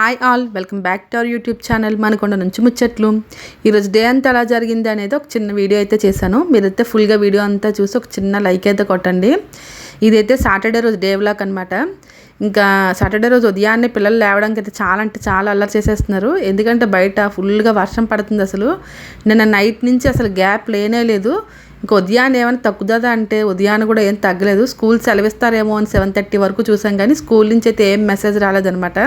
Hi all welcome back to our YouTube channel Manakonda నుంచి ముచ్చట్లు. ఈరోజు డే అంతా ఎలా జరిగింది అనేది ఒక చిన్న వీడియో అయితే చేశాను. మీరైతే ఫుల్గా వీడియో అంతా చూసి ఒక చిన్న లైక్ అయితే కొట్టండి. ఇదైతే సాటర్డే రోజు డే వ్లాగ్ అనమాట ఇంకా సాటర్డే రోజు ఉదయాన్నే పిల్లలు లేవడానికి అయితే చాలా అంటే చాలా అల్లరి చేసేస్తున్నారు. ఎందుకంటే బయట ఫుల్గా వర్షం పడుతుంది అసలు. నిన్న నైట్ నుంచి అసలు గ్యాప్ లేనే లేదు. ఇంకా ఉదయాన్నే ఏమైనా తగ్గుతుందా అంటే ఉదయాన్ని కూడా ఏం తగ్గలేదు. స్కూల్ సెలవిస్తారేమో అని సెవెన్ థర్టీ వరకు చూసాం కానీ స్కూల్ నుంచి అయితే ఏం మెసేజ్ రాలేదనమాట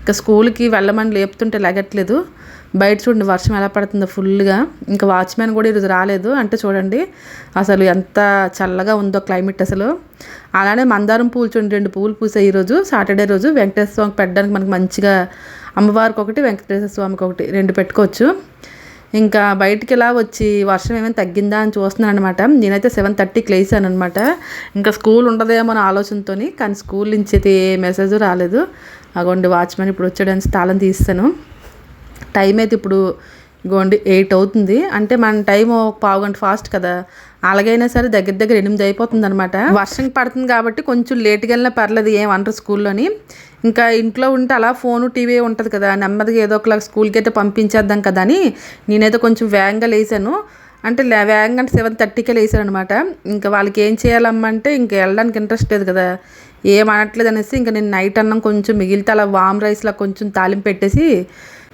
ఇంకా స్కూల్కి వెళ్ళమని లేపుతుంటే లెగట్లేదు. బయట చూడండి వర్షం ఎలా పడుతుందో ఫుల్గా. ఇంకా వాచ్మెన్ కూడా ఈరోజు రాలేదు. అంటే చూడండి అసలు ఎంత చల్లగా ఉందో క్లైమేట్ అసలు. అలానే మందారం పూలు చూడండి రెండు పూలు పూసాయి ఈరోజు. సాటర్డే రోజు వెంకటేశ్వర స్వామికి పెట్టడానికి మనకు మంచిగా అమ్మవారికి ఒకటి వెంకటేశ్వర స్వామికి ఒకటి రెండు పెట్టుకోవచ్చు. ఇంకా బయటికి ఇలా వచ్చి వర్షం ఏమైనా తగ్గిందా అని చూస్తున్నాను అనమాట నేనైతే సెవెన్ థర్టీకి లేసాను అనమాట ఇంకా స్కూల్ ఉండదేమో అనే ఆలోచనతో కానీ స్కూల్ నుంచి అయితే ఏ మెసేజ్ రాలేదు. అగోండి వాచ్మెన్ ఇప్పుడు వచ్చాడని తాళం తీస్తాను. టైం అయితే ఇప్పుడు ఇగోండి ఎయిట్ అవుతుంది. అంటే మన టైం పావు గంట ఫాస్ట్ కదా. అలాగైనా సరే దగ్గర దగ్గర ఎనిమిది అయిపోతుంది అనమాట వర్షం పడుతుంది కాబట్టి కొంచెం లేట్గా వెళ్ళినా పర్లేదు ఏం స్కూల్లోని. ఇంకా ఇంట్లో ఉంటే అలా ఫోను టీవీ ఉంటుంది కదా నెమ్మదిగా ఏదో ఒకలా స్కూల్కి అయితే పంపించేద్దాం కదా అని నేనైతే కొంచెం వేగంగా లేసాను. అంటే వేగంగా సెవెన్ థర్టీకే లేసాను అనమాట ఇంకా వాళ్ళకి ఏం చేయాలమ్మంటే ఇంకా వెళ్ళడానికి ఇంట్రెస్ట్ లేదు కదా. ఏం అనట్లేదు అనేసి ఇంకా నేను నైట్ అన్నం కొంచెం మిగిలితే అలా వామ్ రైస్లో కొంచెం తాలింపు పెట్టేసి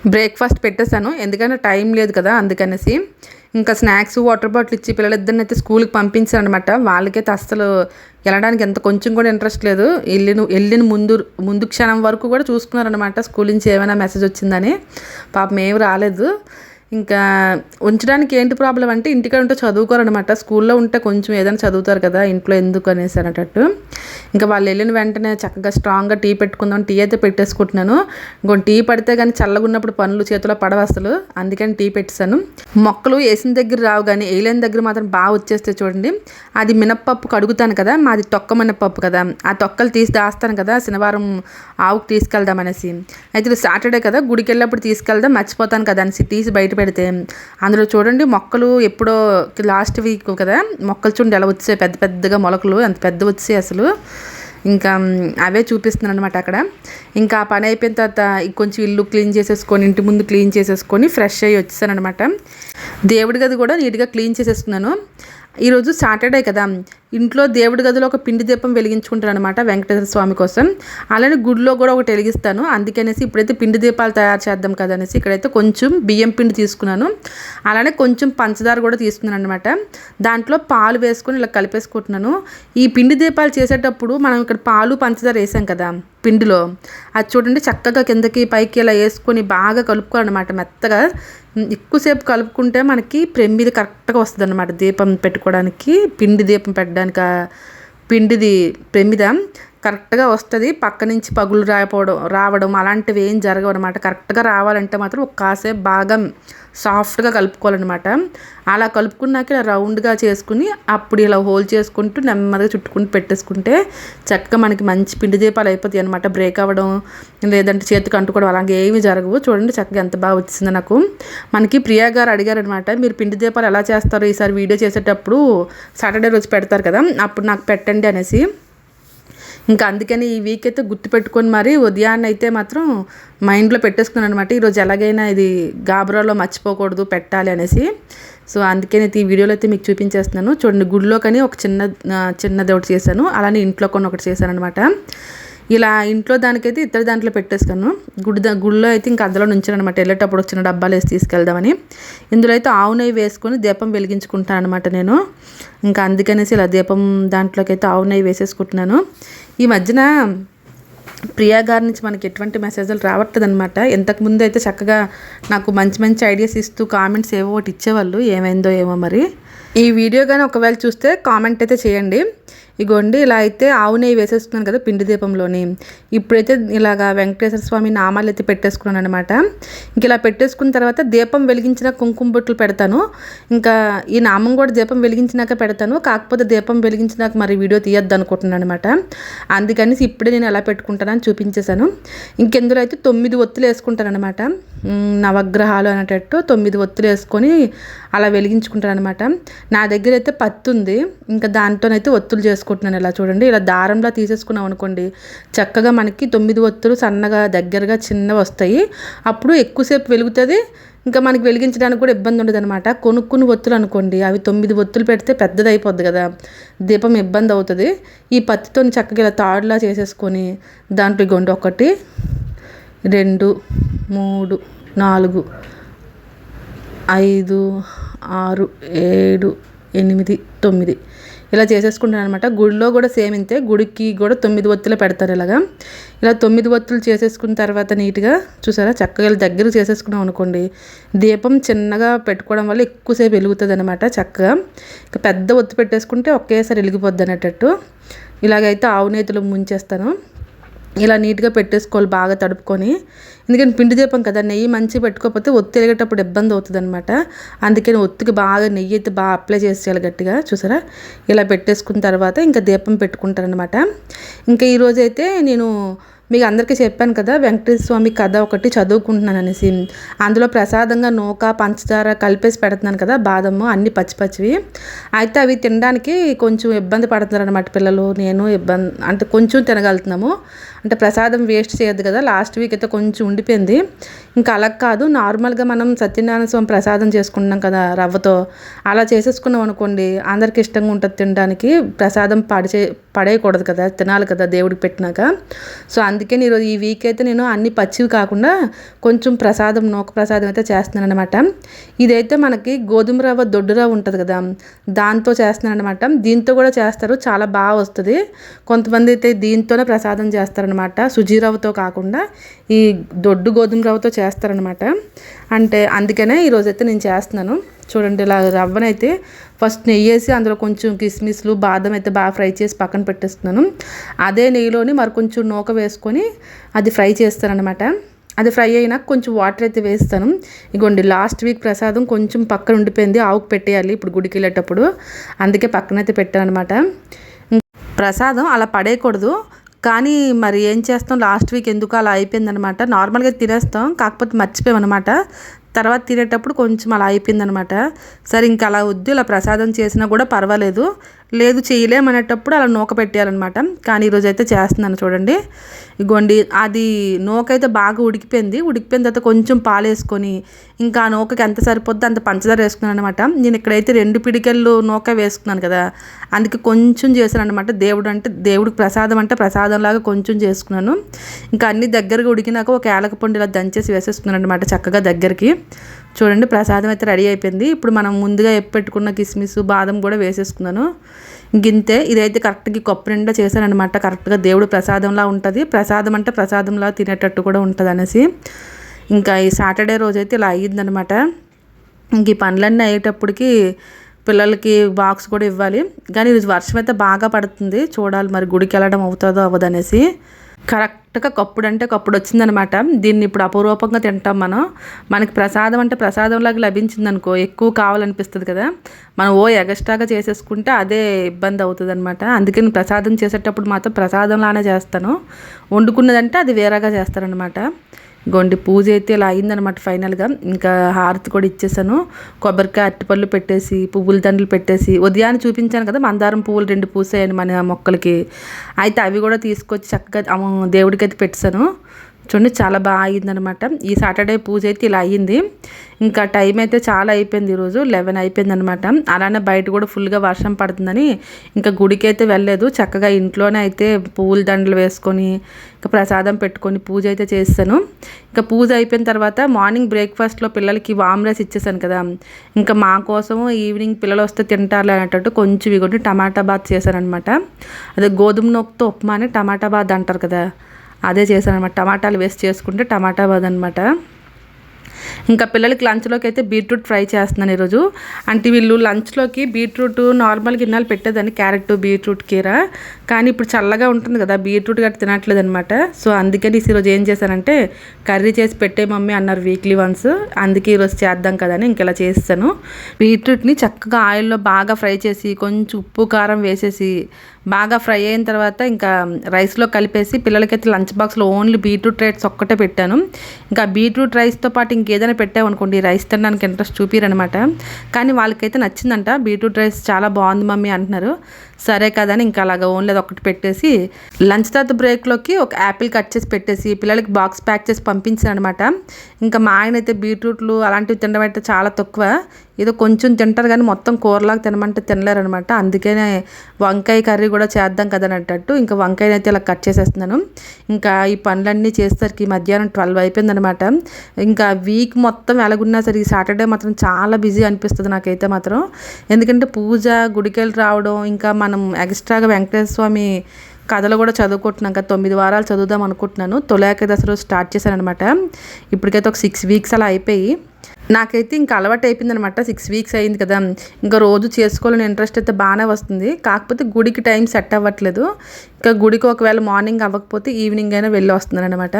బ్రేక్ఫాస్ట్ పెట్టేశాను. ఎందుకంటే టైం లేదు కదా అందుకనేసి. ఇంకా స్నాక్స్ వాటర్ బాటిల్ ఇచ్చి పిల్లలిద్దరిని అయితే స్కూల్కి పంపించాను అనమాట వాళ్ళకైతే అస్సలు వెళ్ళడానికి ఎంత కొంచెం కూడా ఇంట్రెస్ట్ లేదు. వెళ్ళిన వెళ్ళిన ముందు ముందు క్షణం వరకు కూడా చూసుకున్నారనమాట. స్కూల్ నుంచి ఏమైనా మెసేజ్ వచ్చిందని. పాపం ఏమి రాలేదు. ఇంకా ఉంచడానికి ఏంటి ప్రాబ్లం అంటే ఇంటికాడ ఉంటే చదువుకోరనమాట స్కూల్లో ఉంటే కొంచెం ఏదైనా చదువుతారు కదా ఇంట్లో ఎందుకు అనేసి అనేటట్టు. ఇంకా వాళ్ళు వెళ్ళిన వెంటనే చక్కగా స్ట్రాంగ్గా టీ పెట్టుకుందాం టీ అయితే పెట్టేసుకుంటున్నాను. ఇంకో టీ పడితే కానీ చల్లగా ఉన్నప్పుడు పనులు చేతిలో పడవ అసలు. అందుకని టీ పెట్టేశాను. మొక్కలు వేసిన దగ్గర రావు కానీ వేయలేని దగ్గర మాత్రం బాగా వచ్చేస్తే చూడండి. అది మినప్పప్పు కడుగుతాను కదా మాది తొక్క మినప్పప్పు కదా. ఆ తొక్కలు తీసి దాస్తాను కదా శనివారం ఆవుకు తీసుకెళ్దాం అనేసి. అయితే సాటర్డే కదా గుడికి వెళ్ళినప్పుడు తీసుకెళ్దాం మర్చిపోతాను కదా అనేసి తీసి బయట పెడితే. అందులో చూడండి మొక్కలు ఎప్పుడో లాస్ట్ వీక్ కదా మొక్కలు చూడండి ఎలా వచ్చాయి పెద్ద పెద్దగా మొలకలు అంత పెద్ద వచ్చాయి అసలు. ఇంకా అవే చూపిస్తున్నాను అనమాట అక్కడ. ఇంకా ఆ పని అయిపోయిన తర్వాత కొంచెం ఇల్లు క్లీన్ చేసేసుకొని ఇంటి ముందు క్లీన్ చేసేసుకొని ఫ్రెష్ అయ్యి వచ్చేసాను అనమాట దేవుడి గది కూడా నీట్గా క్లీన్ చేసేసుకున్నాను. ఈరోజు సాటర్డే కదా ఇంట్లో దేవుడి గదిలో ఒక పిండి దీపం వెలిగించుకుంటాను అనమాట వెంకటేశ్వర స్వామి కోసం. అలానే గుడిలో కూడా ఒకటి వెలిగిస్తాను. అందుకనేసి ఇప్పుడైతే పిండి దీపాలు తయారు చేద్దాం కదా అనేసి ఇక్కడైతే కొంచెం బియ్యం పిండి తీసుకున్నాను. అలానే కొంచెం పంచదార కూడా తీసుకున్నాను అనమాట దాంట్లో పాలు వేసుకొని ఇలా కలిపేసుకుంటున్నాను. ఈ పిండి దీపాలు చేసేటప్పుడు మనం ఇక్కడ పాలు పంచదార వేసాం కదా పిండిలో. అది చూడండి చక్కగా కిందకి పైకి ఇలా వేసుకొని బాగా కలుపుకోవాలన్నమాట మెత్తగా. ఎక్కువసేపు కలుపుకుంటే మనకి మీద కరెక్ట్గా వస్తుంది అనమాట దీపం పెట్టుకోవడానికి పిండి దీపం పెట్టడానికి. పిండిది ప్రమిద కరెక్ట్గా వస్తుంది. పక్క నుంచి పగులు రాకపోవడం రావడం అలాంటివి ఏం జరగవు అనమాట కరెక్ట్గా రావాలంటే మాత్రం ఒక కాసేపు బాగా సాఫ్ట్గా కలుపుకోవాలన్నమాట. అలా కలుపుకున్నాక ఇలా రౌండ్గా చేసుకుని అప్పుడు ఇలా హోల్ చేసుకుంటూ నెమ్మదిగా చుట్టుకుంటూ పెట్టేసుకుంటే చక్కగా మనకి మంచి పిండి దీపాలు అయిపోతాయి అనమాట బ్రేక్ అవ్వడం లేదంటే చేతికి అంటుకోవడం అలాగే ఏమి జరగవు. చూడండి చక్కగా ఎంత బాగా వచ్చింది నాకు. మనకి ప్రియా గారు అడిగారనమాట మీరు పిండి దీపాలు ఎలా చేస్తారు? ఈసారి వీడియో చేసేటప్పుడు సాటర్డే రోజు పెడతారు కదా అప్పుడు నాకు పెట్టండి అనేసి. ఇంకా అందుకని ఈ వీక్ అయితే గుర్తుపెట్టుకొని మరి ఉదయాన్నే అయితే మాత్రం మైండ్లో పెట్టేసుకున్నాను అనమాట ఈరోజు ఎలాగైనా ఇది గాబరాలో మర్చిపోకూడదు పెట్టాలి అనేసి. సో అందుకని ఈ వీడియోలో అయితే మీకు చూపించేస్తున్నాను. చూడండి గుడిలో కానీ ఒక చిన్న చిన్నది ఒకటి చేశాను. అలానే ఇంట్లో కొన్ని ఒకటి చేశాను అనమాట ఇలా ఇంట్లో దానికైతే ఇతర దాంట్లో పెట్టేసుకాను గుడి గుడిలో అయితే ఇంకా అందులో నుంచి అనమాట వెళ్ళేటప్పుడు వచ్చిన డబ్బాలు వేసి తీసుకెళ్దామని. ఇందులో అయితే ఆవు నెయ్యి వేసుకొని దీపం వెలిగించుకుంటాను అనమాట నేను. ఇంకా అందుకనేసి ఇలా దీపం దాంట్లోకి అయితే ఆవు నెయ్యి వేసేసుకుంటున్నాను. ఈ మధ్యన ప్రియా గారి నుంచి మనకి ఎటువంటి మెసేజ్లు రావట్లేదు అనమాట ఇంతకుముందు అయితే చక్కగా నాకు మంచి మంచి ఐడియాస్ ఇస్తూ కామెంట్స్ ఏవో ఒకటి ఇచ్చేవాళ్ళు. ఏమైందో ఏమో మరి. ఈ వీడియో కానీ ఒకవేళ చూస్తే కామెంట్ అయితే చేయండి. ఇగోండి ఇలా అయితే ఆవు నెయ్యి వేసేస్తున్నాను కదా పిండి దీపంలోని. ఇప్పుడైతే ఇలాగా వెంకటేశ్వర స్వామి నామాలు అయితే పెట్టేసుకున్నాను అనమాట ఇంక ఇలా పెట్టేసుకున్న తర్వాత దీపం వెలిగించిన కుంకుమ బొట్లు పెడతాను. ఇంకా ఈ నామం కూడా దీపం వెలిగించినాక పెడతాను. కాకపోతే దీపం వెలిగించినాక మరి వీడియో తీయద్దు అనుకుంటున్నాను అనమాట అందుకని ఇప్పుడే నేను ఎలా పెట్టుకుంటానని చూపించేశాను. ఇంకెందులో అయితే తొమ్మిది ఒత్తులు వేసుకుంటాను అనమాట నవగ్రహాలు అనేటట్టు తొమ్మిది ఒత్తులు వేసుకొని అలా వెలిగించుకుంటాను అనమాట నా దగ్గర అయితే పత్తి ఉంది ఇంకా దాంతోనైతే ఒత్తులు చేసుకుంటాను పెట్టేసుకుంటున్నాను ఇలా చూడండి ఇలా దారంలా తీసేసుకున్నాం అనుకోండి చక్కగా మనకి తొమ్మిది ఒత్తులు సన్నగా దగ్గరగా చిన్నవి వస్తాయి. అప్పుడు ఎక్కువసేపు వెలుగుతుంది. ఇంకా మనకి వెలిగించడానికి కూడా ఇబ్బంది ఉండదు అనమాట కొనుక్కుని ఒత్తులు అనుకోండి అవి తొమ్మిది ఒత్తులు పెడితే పెద్దది అయిపోద్ది కదా. దీపం ఇబ్బంది అవుతుంది. ఈ పత్తితో చక్కగా ఇలా తాడులా చేసేసుకొని దాంట్లో గొండు ఒకటి రెండు మూడు నాలుగు ఐదు ఆరు ఏడు ఎనిమిది తొమ్మిది. ఇలా చేసేసుకుంటాను అనమాట గుడిలో కూడా సేమ్ ఇంతే. గుడికి కూడా తొమ్మిది ఒత్తులు పెడతారు ఇలాగా. ఇలా తొమ్మిది ఒత్తులు చేసేసుకున్న తర్వాత నీట్గా చూసారా? చక్కగా దగ్గర చేసేసుకున్నాం అనుకోండి. దీపం చిన్నగా పెట్టుకోవడం వల్ల ఎక్కువసేపు వెలుగుతుంది అనమాట చక్కగా. ఇక పెద్ద ఒత్తు పెట్టేసుకుంటే ఒకేసారి వెలిగిపోద్ది అనేటట్టు ఇలాగైతే ఆవు నేతులు ముంచేస్తాను. ఇలా నీట్గా పెట్టేసుకోవాలి బాగా తడుపుకొని. ఎందుకంటే పిండి దీపం కదా నెయ్యి మంచి పెట్టుకోకపోతే ఒత్తి వెలిగేటప్పుడు ఇబ్బంది అవుతుంది అనమాట అందుకని ఒత్తికి బాగా నెయ్యి అయితే బాగా అప్లై చేసేయాలి గట్టిగా చూసారా? ఇలా పెట్టేసుకున్న తర్వాత ఇంకా దీపం పెట్టుకుంటారనమాట ఇంకా ఈరోజైతే నేను మీకు అందరికీ చెప్పాను కదా వెంకటేశ్వర స్వామి కథ ఒకటి చదువుకుంటున్నాను అనేసి. అందులో ప్రసాదంగా నూక పంచదార కలిపేసి పెడుతున్నాను కదా బాదము అన్ని పచ్చి పచ్చివి. అయితే అవి తినడానికి కొంచెం ఇబ్బంది పడుతున్నారు అనమాట పిల్లలు నేను ఇబ్బంది అంటే కొంచెం తినగలుగుతున్నాము. అంటే ప్రసాదం వేస్ట్ చేయొద్దు కదా లాస్ట్ వీక్ అయితే కొంచెం ఉండిపోయింది. ఇంకా అలా కాదు నార్మల్గా మనం సత్యనారాయణ స్వామి ప్రసాదం చేసుకుంటున్నాం కదా రవ్వతో అలా చేసేసుకున్నాం అనుకోండి అందరికి ఇష్టంగా ఉంటుంది తినడానికి ప్రసాదం పడిచే పడేయకూడదు కదా తినాలి కదా దేవుడికి పెట్టినాక. సో అందుకే ఈరోజు ఈ వీక్ అయితే నేను అన్ని పచ్చివి కాకుండా కొంచెం ప్రసాదం నూక ప్రసాదం అయితే చేస్తున్నాను అనమాట ఇదైతే మనకి గోధుమ రవ్వ దొడ్డు రవ్వ ఉంటుంది కదా దాంతో చేస్తున్నాను అనమాట దీంతో కూడా చేస్తారు చాలా బాగా వస్తుంది. కొంతమంది అయితే దీంతోనే ప్రసాదం చేస్తారు చేస్తారనమాట సుజీ రవ్వతో కాకుండా ఈ దొడ్డు గోధుమ రవ్వతో చేస్తారనమాట అంటే అందుకనే ఈరోజైతే నేను చేస్తున్నాను. చూడండి ఇలా రవ్వనైతే ఫస్ట్ నెయ్యి వేసి అందులో కొంచెం కిస్మిస్లు బాదం అయితే బాగా ఫ్రై చేసి పక్కన పెట్టేస్తున్నాను. అదే నెయ్యిలోని మరి కొంచెం నూక వేసుకొని అది ఫ్రై చేస్తానమాట అది ఫ్రై అయినాక కొంచెం వాటర్ అయితే వేస్తాను. ఇగోండి లాస్ట్ వీక్ ప్రసాదం కొంచెం పక్కన ఉండిపోయింది. ఆవుకు పెట్టేయాలి ఇప్పుడు గుడికి వెళ్ళేటప్పుడు. అందుకే పక్కనైతే పెట్టాను అనమాట ప్రసాదం అలా పడేయకూడదు. కానీ మరి ఏం చేస్తాం? లాస్ట్ వీక్ ఎందుకు అలా అయిపోయిందనమాట. నార్మల్గా తినేస్తాం కాకపోతే మర్చిపోయామన్నమాట తర్వాత తినేటప్పుడు కొంచెం అలా అయిపోయిందనమాట. సరే ఇంకా అలా వద్దు ఇలా ప్రసాదం చేసినా కూడా పర్వాలేదు. లేదు చేయలేమనేటప్పుడు అలా నూక పెట్టేయాలన్నమాట. కానీ ఈరోజు అయితే చేస్తున్నాను చూడండి. ఇగోండి అది నూకైతే బాగా ఉడికిపోయింది. ఉడికిపోయిన తర్వాత కొంచెం పాలు వేసుకొని ఇంకా ఆ నూకకి ఎంత సరిపోద్దో అంత పంచదార వేసుకున్నాను అనమాట నేను ఇక్కడైతే రెండు పిడికెళ్ళు నూక వేసుకున్నాను కదా. అందుకే కొంచెం చేశాను అనమాట దేవుడు అంటే దేవుడికి ప్రసాదం అంటే ప్రసాదంలాగా కొంచెం చేసుకున్నాను. ఇంకా అన్ని దగ్గరగా ఉడికినాక ఒక ఏలకపండు ఇలా దంచేసి వేసేసుకున్నాను అనమాట చక్కగా దగ్గరికి. చూడండి ప్రసాదం అయితే రెడీ అయిపోయింది. ఇప్పుడు మనం ముందుగా పెట్టుకున్న కిస్మిస్ బాదం కూడా వేసేసుకున్నాను. గింతే ఇదైతే కరెక్ట్గా కొప్పు నిండా చేశానమాట కరెక్ట్గా దేవుడు ప్రసాదంలా ఉంటుంది. ప్రసాదం అంటే ప్రసాదంలా తినేటట్టు కూడా ఉంటుంది అనేసి ఇంకా ఈ సాటర్డే రోజైతే ఇలా అయ్యిందనమాట ఇంక ఈ పనులన్నీ అయ్యేటప్పటికి పిల్లలకి బాక్స్ కూడా ఇవ్వాలి. కానీ ఈరోజు వర్షం అయితే బాగా పడుతుంది. చూడాలి మరి గుడికి వెళ్ళడం అవుతుందో అవ్వదనేసి. కరెక్ట్గా కప్పుడు అంటే కప్పుడు వచ్చిందనమాట దీన్ని ఇప్పుడు అపరూపంగా తింటాం మనం. మనకి ప్రసాదం అంటే ప్రసాదంలాగా లభించింది అనుకో ఎక్కువ కావాలనిపిస్తుంది కదా. మనం ఓ ఎగస్ట్రాగా చేసేసుకుంటే అదే ఇబ్బంది అవుతుంది అనమాట నేను ప్రసాదం చేసేటప్పుడు మాత్రం ప్రసాదంలానే చేస్తాను. వండుకున్నదంటే అది వేరేగా చేస్తారనమాట గొండి పూజ అయితే ఇలా అయిందనమాట ఫైనల్గా. ఇంకా హారతి కూడా ఇచ్చేసాను. కొబ్బరికాయ అరటిపళ్ళు పెట్టేసి పువ్వుల దండలు పెట్టేసి ఉదయాన్ని చూపించాను కదా మందారం పువ్వులు రెండు పూసాయని మన మొక్కలకి. అయితే అవి కూడా తీసుకొచ్చి చక్కగా దేవుడికి అయితే పెట్టాను చూడండి చాలా బాగా అయిందనమాట ఈ సాటర్డే పూజ అయితే ఇలా అయ్యింది. ఇంకా టైం అయితే చాలా అయిపోయింది ఈరోజు లెవెన్ అయిపోయింది అనమాట అలానే బయట కూడా ఫుల్గా వర్షం పడుతుందని ఇంకా గుడికి అయితే వెళ్ళలేదు. చక్కగా ఇంట్లోనే అయితే పూల దండలు వేసుకొని ఇంకా ప్రసాదం పెట్టుకొని పూజ అయితే చేస్తాను. ఇంకా పూజ అయిపోయిన తర్వాత మార్నింగ్ బ్రేక్ఫాస్ట్లో పిల్లలకి వామ్ రైస్ ఇచ్చేసాను కదా. ఇంకా మా కోసము ఈవినింగ్ పిల్లలు వస్తే తింటారులే అనేటట్టు కొంచెం ఇగొట్టి టమాటా బాత్ చేశాను అనమాట అదే గోధుమ నొక్కుతో ఉప్మా అని టమాటా బాత్ అంటారు కదా. అదే చేశాను అనమాట టమాటాలు వేసి చేసుకుంటే టమాటా వదనమాట ఇంకా పిల్లలకి లంచ్లోకి అయితే బీట్రూట్ ఫ్రై చేస్తున్నాను ఈరోజు. అంటే వీళ్ళు లంచ్లోకి బీట్రూట్ నార్మల్ గిన్నెలు పెట్టేదాన్ని క్యారెట్ బీట్రూట్ కీర. కానీ ఇప్పుడు చల్లగా ఉంటుంది కదా బీట్రూట్ గట్రా తినట్లేదు అనమాట సో అందుకని ఈరోజు ఏం చేశానంటే కర్రీ చేసి పెట్టే మమ్మీ అన్నారు వీక్లీ వన్స్. అందుకే ఈరోజు చేద్దాం కదా అని ఇంకెలా చేస్తాను. బీట్రూట్ని చక్కగా ఆయిల్లో బాగా ఫ్రై చేసి కొంచెం ఉప్పు కారం వేసేసి బాగా ఫ్రై అయిన తర్వాత ఇంకా రైస్లో కలిపేసి పిల్లలకైతే లంచ్ బాక్స్లో ఓన్లీ బీట్రూట్ రైస్ ఒక్కటే పెట్టాను. ఇంకా బీట్రూట్ రైస్తో పాటు ఇంకేదైనా పెట్టామనుకోండి రైస్ తినడానికి ఇంట్రెస్ట్ చూపిరనమాట. కానీ వాళ్ళకైతే నచ్చిందంట. బీట్రూట్ రైస్ చాలా బాగుంది మమ్మీ అంటున్నారు. సరే కదా అని ఇంకా అలాగ ఓన్లీ అది ఒకటి పెట్టేసి లంచ్ తర్వాత బ్రేక్లోకి ఒక యాపిల్ కట్ చేసి పెట్టేసి పిల్లలకి బాక్స్ ప్యాక్ చేసి పంపించాను అనమాట ఇంకా మా ఆయన అయితే బీట్రూట్లు అలాంటివి తినడం అయితే చాలా తక్కువ. ఏదో కొంచెం తింటారు కానీ మొత్తం కూరలాగా తినమంటే తినలేరు అనమాట అందుకనే వంకాయ కర్రీ కూడా చేద్దాం కదా అన్నట్టు ఇంకా వంకాయని అయితే ఇలా కట్ చేసేస్తున్నాను. ఇంకా ఈ పనులన్నీ చేసేసరికి మధ్యాహ్నం ట్వెల్వ్ అయిపోయింది అనమాట ఇంకా వీక్ మొత్తం ఎలాగున్నా సరే ఈ సాటర్డే మాత్రం చాలా బిజీ అనిపిస్తుంది నాకైతే మాత్రం. ఎందుకంటే పూజ గుడికెళ్ళి రావడం ఇంకా మన మనం ఎక్స్ట్రాగా వెంకటేశ్వర స్వామి కథలు కూడా చదువుకుంటున్నాం కదా తొమ్మిది వారాలు చదువుదాం అనుకుంటున్నాను. తొలాక దశలో రోజు స్టార్ట్ చేశాను అనమాట ఇప్పటికైతే ఒక సిక్స్ వీక్స్ అలా అయిపోయి నాకైతే ఇంకా అలవాటు అయిపోయింది అనమాట సిక్స్ వీక్స్ అయింది కదా. ఇంకా రోజు చేసుకోవాలని ఇంట్రెస్ట్ అయితే బాగానే వస్తుంది. కాకపోతే గుడికి టైం సెట్ అవ్వట్లేదు. ఇంకా గుడికి ఒకవేళ మార్నింగ్ అవ్వకపోతే ఈవినింగ్ అయినా వెళ్ళి వస్తున్నాను అనమాట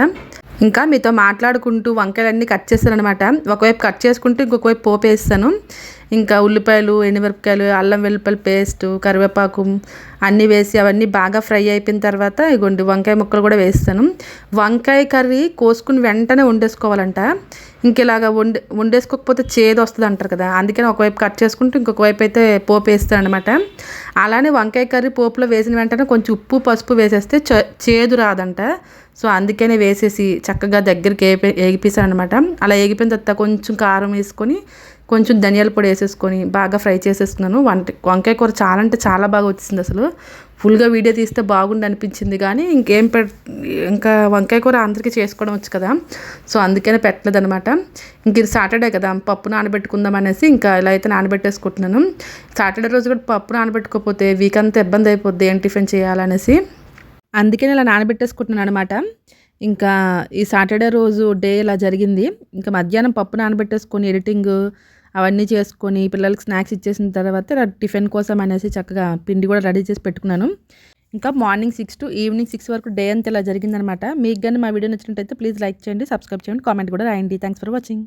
ఇంకా మీతో మాట్లాడుకుంటూ వంకాయలన్నీ కట్ చేస్తాను అనమాట ఒకవైపు కట్ చేసుకుంటూ ఇంకొక వైపు పోపు వేస్తాను. ఇంకా ఉల్లిపాయలు ఎండుమిరపకాయలు అల్లం వెల్లిపాయలు పేస్టు కరివేపాకు అన్నీ వేసి అవన్నీ బాగా ఫ్రై అయిపోయిన తర్వాత ఇగోండి వంకాయ ముక్కలు కూడా వేస్తాను. వంకాయ కర్రీ కోసుకుని వెంటనే వండేసుకోవాలంట. ఇంక ఇలాగ వండే వండేసుకోకపోతే చేదు వస్తుంది అంటారు కదా అందుకని ఒకవైపు కట్ చేసుకుంటూ ఇంకొక వైపు అయితే పోపు వేస్తాను అనమాట అలానే వంకాయ కర్రీ పోపులో వేసిన వెంటనే కొంచెం ఉప్పు పసుపు వేసేస్తే చేదు రాదంట. సో అందుకనే వేసేసి చక్కగా దగ్గరికి ఏపి ఏగిపిస్తాను అనమాట అలా ఏగిపోయిన తర్వాత కొంచెం కారం వేసుకొని కొంచెం ధనియాల పొడి వేసేసుకొని బాగా ఫ్రై చేసేసుకున్నాను వంట వంకాయ కూర చాలా అంటే చాలా బాగా వచ్చింది అసలు. ఫుల్గా వీడియో తీస్తే బాగుండి అనిపించింది కానీ ఇంకేం పె ఇంకా వంకాయ కూర అందరికీ చేసుకోవడం వచ్చు కదా. సో అందుకనే పెట్టలేదు అనమాట ఇంక ఇది సాటర్డే కదా పప్పు నానబెట్టుకుందాం అనేసి ఇంకా ఇలా అయితే నానబెట్టేసుకుంటున్నాను. సాటర్డే రోజు కూడా పప్పు నానబెట్టుకోకపోతే వీక్ అంతా ఇబ్బంది అయిపోద్ది ఏం టిఫిన్ చేయాలనేసి. అందుకని ఇలా నానబెట్టేసుకుంటున్నాను అనమాట ఇంకా ఈ సాటర్డే రోజు డే ఇలా జరిగింది. ఇంకా మధ్యాహ్నం పప్పు నానబెట్టేసుకొని ఎడిటింగ్ అవన్నీ చేసుకొని పిల్లలకి స్నాక్స్ ఇచ్చేసిన తర్వాత టిఫిన్ కోసం అనేసి చక్కగా పిండి కూడా రెడీ చేసి పెట్టుకున్నాను. ఇంకా morning six to evening six వరకు డే అంతా ఇలా జరిగిందనమాట. మీకు కానీ మా వీడియో నచ్చినట్టయితే ప్లీజ్ లైక్ చేయండి సబ్స్క్రైబ్ చేయండి కామెంట్ కూడా రాయండి. Thanks for watching.